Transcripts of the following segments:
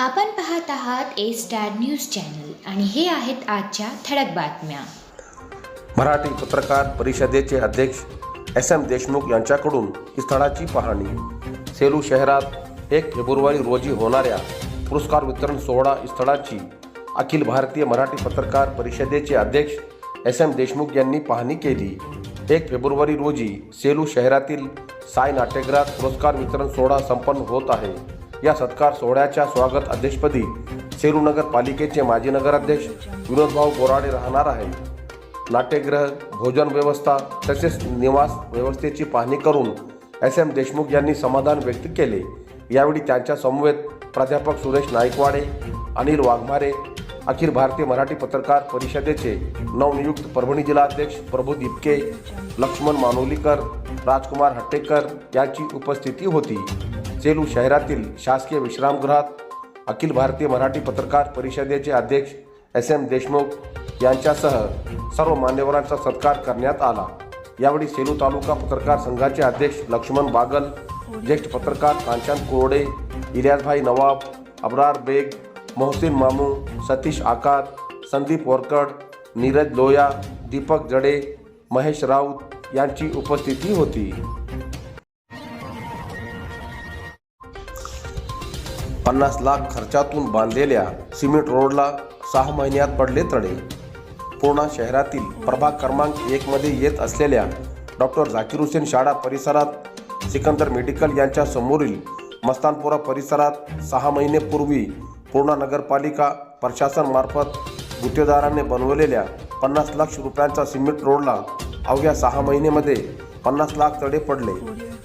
आपण पाहत आहात ए स्टार न्यूज चॅनल आणि हे आहेत आजच्या ठळक बातम्या. मराठी पत्रकार परिषदेचे अध्यक्ष एस एम देशमुख यांच्याकडून स्थळाची पाहणी. सेलू शहरात एक फेब्रुवारी रोजी होणाऱ्या पुरस्कार वितरण सोहळा स्थळाची अखिल भारतीय मराठी पत्रकार परिषदेचे अध्यक्ष एस एम देशमुख यांनी पाहणी केली. एक फेब्रुवारी रोजी सेलू शहरातील साई नाट्यगृहात पुरस्कार वितरण सोहळा संपन्न होत आहे. या सत्कार सोहळ्याच्या स्वागत अध्यक्षपदी सेलू नगरपालिकेचे माजी नगराध्यक्ष विनोदभाऊ बोराडे राहणार आहे नाट्यगृह भोजन व्यवस्था तसेच निवास व्यवस्थेची पाहणी करून एस एम देशमुख यांनी समाधान व्यक्त केले. यावेळी त्यांच्या समवेत प्राध्यापक सुरेश नाईकवाडे अनिल वाघमारे अखिल भारतीय मराठी पत्रकार परिषदेचे नवनियुक्त परभणी जिल्हाध्यक्ष प्रभू दिपके लक्ष्मण मानोलीकर राजकुमार हट्टेकर यांची उपस्थिती होती. सेलू शहरातील शासकीय विश्रामगृहात अखिल भारतीय मराठी पत्रकार परिषदेचे अध्यक्ष एस एम देशमुख यांच्यासह सर्व मान्यवरांचा सत्कार करण्यात आला. यावेळी सेलू तालुका पत्रकार संघाचे अध्यक्ष लक्ष्मण बागल ज्येष्ठ पत्रकार कांचन कोरडे इलियासभाई नवाब अबरार बेग मोहसिन मामू सतीश आकार संदीप वरकड नीरज लोया दीपक जडे महेश राऊत यांची उपस्थिती होती. पन्नास लाख खर्चातून बांधलेल्या सिमेंट रोडला सहा महिन्यात पडले तडे. पूर्णा शहरातील प्रभाग क्रमांक एकमध्ये येत असलेल्या डॉक्टर झाकीर हुसेन शाळा परिसरात सिकंदर मेडिकल यांच्या समोरील मस्तानपुरा परिसरात सहा महिनेपूर्वी पूर्णा नगरपालिका प्रशासनमार्फत गुत्तेदाराने बनवलेल्या पन्नास लाख रुपयांचा सिमेंट रोडला अवघ्या सहा महिनेमध्ये पन्नास लाख तडे पडले.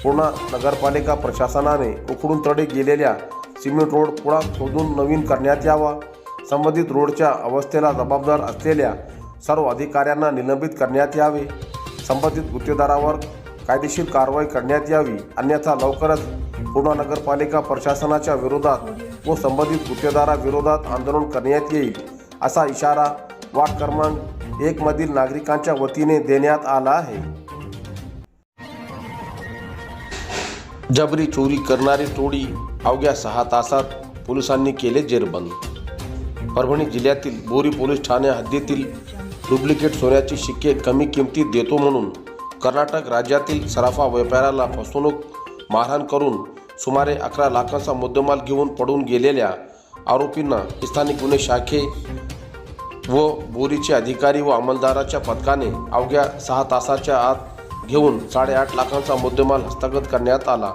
पूर्णा नगरपालिका प्रशासनाने उकडून तडे गेलेल्या सिमेंट रोड पुढा खोदून नवीन करण्यात यावा. संबंधित रोडच्या अवस्थेला जबाबदार असलेल्या सर्व अधिकाऱ्यांना निलंबित करण्यात यावे. संबंधित गुत्तेदारावर कायदेशीर कारवाई करण्यात यावी. अन्यथा लवकरच पूर्णा नगरपालिका प्रशासनाच्या विरोधात व संबंधित गुत्तेदाराविरोधात आंदोलन करण्यात येईल असा इशारा वार्ड क्रमांक एकमधील नागरिकांच्या वतीने देण्यात आला आहे. जबरी चोरी करणारी टोळी अवघ्या सहा तासात पोलिसांनी केले जेरबंद. परभणी जिल्ह्यातील बोरी पोलीस ठाणे हद्दीतील डुप्लिकेट सोन्याची शिक्के कमी किमतीत देतो म्हणून कर्नाटक राज्यातील सराफा व्यापाऱ्याला फसवणूक मारहाण करून सुमारे अकरा लाखांचा मुद्देमाल घेऊन पडून गेलेल्या आरोपींना स्थानिक गुन्हे शाखे व बोरीचे अधिकारी व अंमलदाराच्या पथकाने अवघ्या सहा तासाच्या आत घेऊन साडेआठ लाखांचा मुद्देमाल हस्तगत करण्यात आला.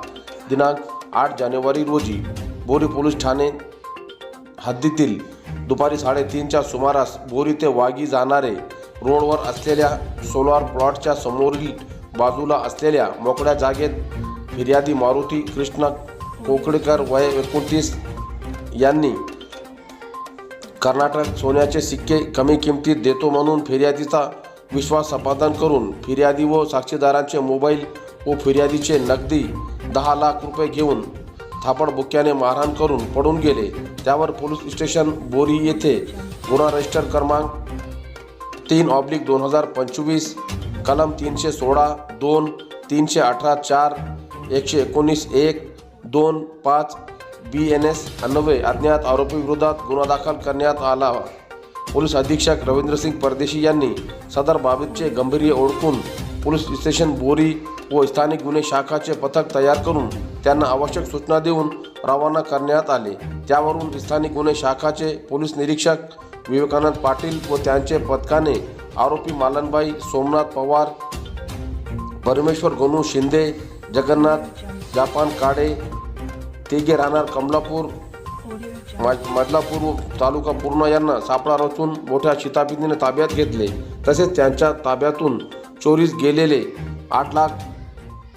दिनांक आठ जानेवारी रोजी बोरी पोलीस ठाणे हद्दीतील दुपारी साडेतीनच्या सुमारास बोरी ते वागी जाणारे रोडवर असलेल्या सोलार प्लॉटच्या समोरील बाजूला असलेल्या मोकळ्या जागेत फिर्यादी मारुती कृष्ण कोकडेकर वय एकोणतीस यांनी कर्नाटक सोन्याचे सिक्के कमी किमतीत देतो म्हणून फिर्यादीचा विश्वास संपादन करून फिर्यादी व साक्षीदारांचे मोबाईल व फिर्यादीचे नगदी दहा लाख रुपये घेऊन थापडबुक्याने मारहाण करून पडून गेले. त्यावर पोलीस स्टेशन बोरी येथे गुन्हा रजिस्टर क्रमांक तीन ऑब्लिक दोन हजार पंचवीस कलम तीनशे सोळा दोन तीनशे अठरा चार एकशे एकोणीस एक दोन पाच बी एन एस अन्नवे अज्ञात आरोपीविरोधात गुन्हा दाखल करण्यात आला. पोलीस अधीक्षक रवींद्रसिंग परदेशी यांनी सदर बाबीतचे गंभीर्य ओळखून पोलीस स्टेशन बोरी व स्थानिक गुन्हे शाखाचे पथक तयार करून त्यांना आवश्यक सूचना देऊन रवाना करण्यात आले. त्यावरून स्थानिक गुन्हे शाखाचे पोलीस निरीक्षक विवेकानंद पाटील व त्यांचे पथकाने आरोपी मालनबाई सोमनाथ पवार परमेश्वर गणू शिंदे जगन्नाथ जापान काडे तेगे राहणार कमलापूर मा- मदलापूर तालुका पूर्णा यांना सापळा रचून मोठ्या शिताफितीने ताब्यात घेतले. तसेच त्यांच्या ताब्यातून चोरीस गेलेले आठ लाख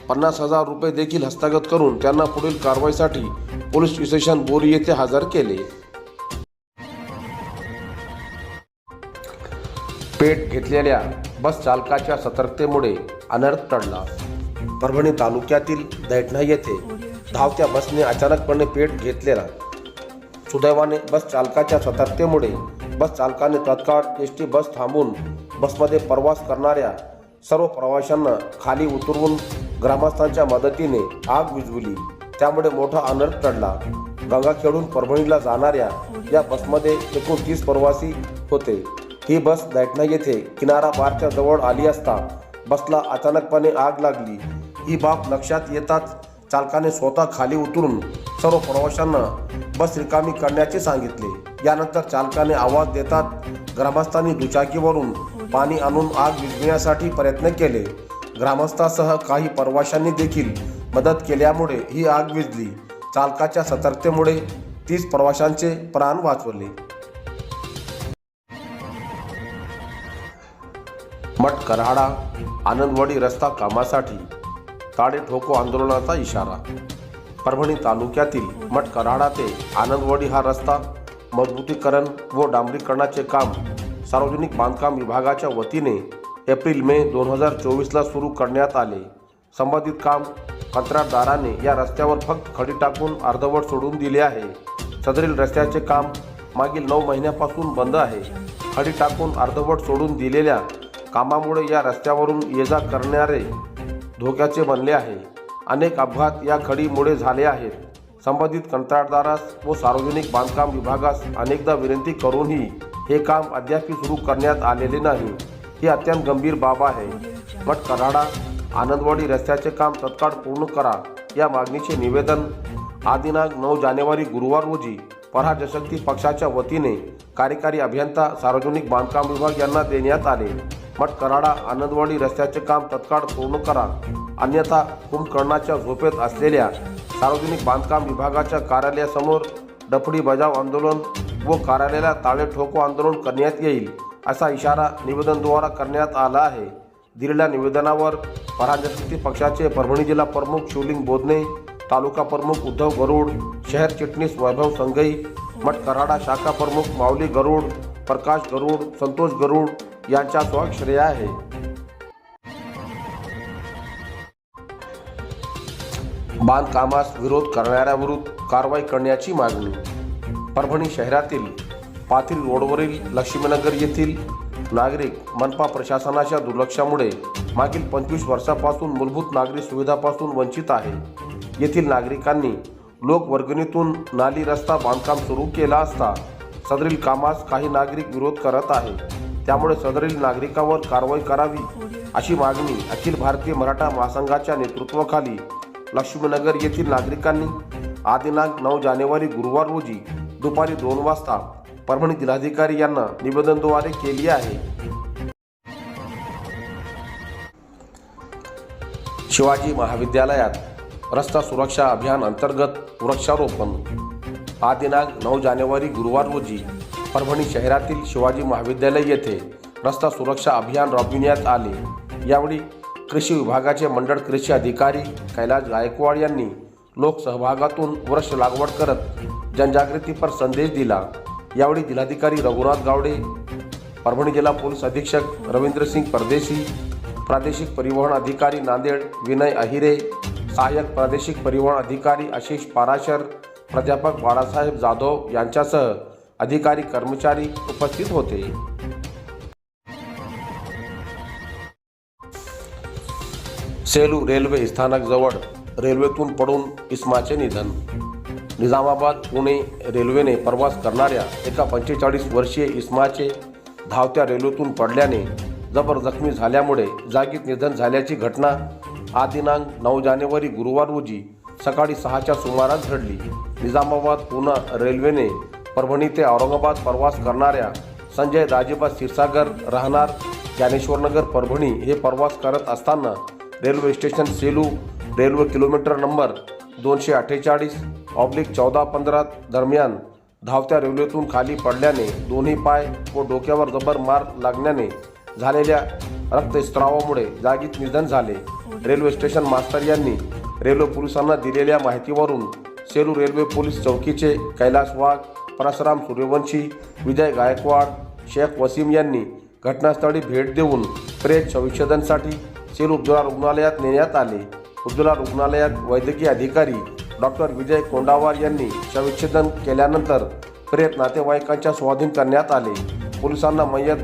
पन्नास हजार रुपये देखील हस्तगत करून त्यांना पुढील कारवाईसाठी पोलीस स्टेशन बोरी येथे हजर केले. पेट घेतलेल्या बस चालकाच्या सतर्कतेमुळे अनर्थ टळला. परभणी तालुक्यातील दैठणा येथे धावत्या बसने अचानकपणे पेट घेतलेला सुदैवाने बस चालकाच्या सतर्कतेमुळे बस चालकाने तत्काळ एस टी बस थांबून बसमध्ये प्रवास करणाऱ्या सर्व प्रवाशांना खाली उतरवून ग्रामस्थांच्या मदतीने आग विझवली. त्यामुळे मोठा अनर्थ टळला. गंगाखेडून परभणीला जाणाऱ्या या बसमध्ये एकूण तीस प्रवासी होते. ही बस दैठणा येथे किनारा बारच्या जवळ आली असता बसला अचानकपणे आग लागली. ही बाब लक्षात येताच चालकाने स्वतः खाली उतरून सर्व प्रवाशांना बस रिकामी करण्याचे सांगितले. यानंतर चालकाने आवाज देतात ग्रामस्थांनी दुचाकीवरून पाणी आणून आग विझविण्यासाठी प्रयत्न केले. ग्रामस्थासह काही प्रवाशांनी देखील मदत केल्यामुळे ही आग विझली. चालकाच्या सतर्कतेमुळे तीस प्रवाशांचे प्राण वाचवले. मठ कराडा आनंदवाडी रस्ता कामासाठी ताडे ठोको आंदोलनाचा इशारा परभणी तालुक्यातील मठकराडा ते आनंदवाडी हा रस्ता मजबूतीकरण व डांबरीकरणाचे काम सार्वजनिक बांधकाम विभागाच्या वतीने एप्रिल मे दोन हजार चोवीसला सुरू करण्यात आले. संबंधित काम कंत्राटदाराने या रस्त्यावर फक्त खडी टाकून अर्धवट सोडून दिले आहे. सदरील रस्त्याचे काम मागील नऊ महिन्यापासून बंद आहे. खडी टाकून अर्धवट सोडून दिलेल्या कामामुळे या रस्त्यावरून ये जा करणारे धोक्याचे बनले आहे. अनेक अपघात या खडीमुळे झाले आहेत. संबंधित कंत्राटदारास व सार्वजनिक बांधकाम विभागास अनेकदा विनंती करूनही हे काम अद्याप सुरू करण्यात आलेले नाही. ही अत्यंत गंभीर बाब आहे. बट कराडा आनंदवाडी रस्त्याचे काम तत्काळ पूर्ण करा या मागणीचे निवेदन आदिनाग नऊ जानेवारी गुरुवार रोजी पराजशक्ती पक्षाच्या वतीने कार्यकारी अभियंता सार्वजनिक बांधकाम विभाग यांना देण्यात आले. मठ कराडा आनंदवाडी रस्त्याचे काम तत्काळ पूर्ण करा. अन्यथा कुंभकर्णाच्या झोपेत असलेल्या सार्वजनिक बांधकाम विभागाच्या कार्यालयासमोर डफडी बजाव आंदोलन व कार्यालयाला ताळे ठोको आंदोलन करण्यात येईल असा इशारा निवेदनद्वारा करण्यात आला आहे. दिलेल्या निवेदनावर पराजस्थिती पक्षाचे परभणी जिल्हा प्रमुख शिवलिंग बोधने तालुका प्रमुख उद्धव गरुड शहर चिटणीस वैभव संघई मठ कराडा शाखा प्रमुख माऊली गरुड प्रकाश गरुड संतोष गरुड यांच्या स्वाक्षरी आहे. बांधकामास विरोध करणाऱ्याविरुद्ध कारवाई करण्याची मागणी. परभणी शहरातील पाथील रोडवरील लक्ष्मीनगर येथील नागरिक मनपा प्रशासनाच्या दुर्लक्षामुळे मागील पंचवीस वर्षापासून मूलभूत नागरी सुविधापासून वंचित आहे. येथील नागरिकांनी लोकवर्गणीतून नाली रस्ता बांधकाम सुरू केला असता सदरील कामास काही नागरिक विरोध करत आहे त्यामुळे सदरील नागरिकावर कारवाई करावी अशी मागणी अखिल भारतीय मराठा महासंघाच्या नेतृत्वाखाली लक्ष्मीनगर येथील नागरिकांनी आदिनांक नऊ जानेवारी गुरुवार रोजी दुपारी दोन वाजता परभणी जिल्हाधिकारी यांना निवेदनद्वारे केली आहे. शिवाजी महाविद्यालयात रस्ता सुरक्षा अभियान अंतर्गत वृक्षारोपण. आदिनांक नऊ जानेवारी गुरुवार रोजी परभणी शहरातील शिवाजी महाविद्यालय येथे रस्ता सुरक्षा अभियान राबविण्यात आले. यावेळी कृषी विभागाचे मंडळ कृषी अधिकारी कैलास गायकवाड यांनी लोकसहभागातून वृक्ष लागवड करत जनजागृतीपर संदेश दिला. यावेळी जिल्हाधिकारी रघुनाथ गावडे परभणी जिल्हा पोलीस अधीक्षक रवींद्रसिंग परदेशी प्रादेशिक परिवहन अधिकारी नांदेड विनय अहिरे सहाय्यक प्रादेशिक परिवहन अधिकारी आशिष पाराशर प्राध्यापक बाळासाहेब जाधव यांच्यासह अधिकारी कर्मचारी उपस्थित होते. सेलू रेल्वे स्थानकजवळ रेल्वेतून पडून इस्माचे निधन. निजामाबाद पुणे रेल्वेने प्रवास करणाऱ्या एका पंचेचाळीस वर्षीय इस्माचे धावत्या रेल्वेतून पडल्याने जबर जखमी झाल्यामुळे जागीत निधन झाल्याची घटना आज दिनांक नऊ जानेवारी गुरुवार रोजी सकाळी सहाच्या सुमारास घडली. निजामाबाद पुणे रेल्वेने परभणी ते औरंगाबाद प्रवास करणाऱ्या संजय राजेबा क्षीरसागर राहणार ज्ञानेश्वरनगर परभणी हे प्रवास करत असताना railway station Selu railway kilometre number दोनशे अठ्ठेचाळीस ऑब्लिक चौदा पंधरा दरम्यान धावत्या रेल्वेतून खाली पडल्याने दोन्ही पाय व डोक्यावर जबर मार लागल्याने झालेल्या रक्तस्रावामुळे जागीच निधन झाले. रेल्वे स्टेशन मास्टर यांनी रेल्वे पोलिसांना दिलेल्या माहितीवरून सेलू रेल्वे पोलीस चौकीचे कैलास वाघ परशुराम सूर्यवंशी विजय गायकवाड शेख वसीम यांनी घटनास्थळी भेट देऊन प्रेत संशोधनसाठी सेलू उज्ज्वला रुग्णालयात नेण्यात आले. उज्ज्वला रुग्णालयात वैद्यकीय अधिकारी डॉक्टर विजय कोंडावार यांनी शवविच्छेदन केल्यानंतर प्रेत नातेवाईकांच्या स्वाधीन करण्यात आले. पोलिसांना मयत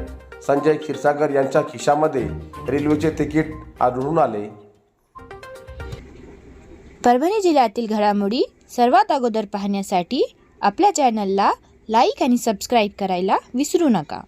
संजय क्षीरसागर यांच्या खिशामध्ये रेल्वेचे तिकीट आढळून आले. परभणी जिल्ह्यातील घडामोडी सर्वात अगोदर पाहण्यासाठी आपल्या चॅनलला लाईक आणि सबस्क्राईब करायला विसरू नका.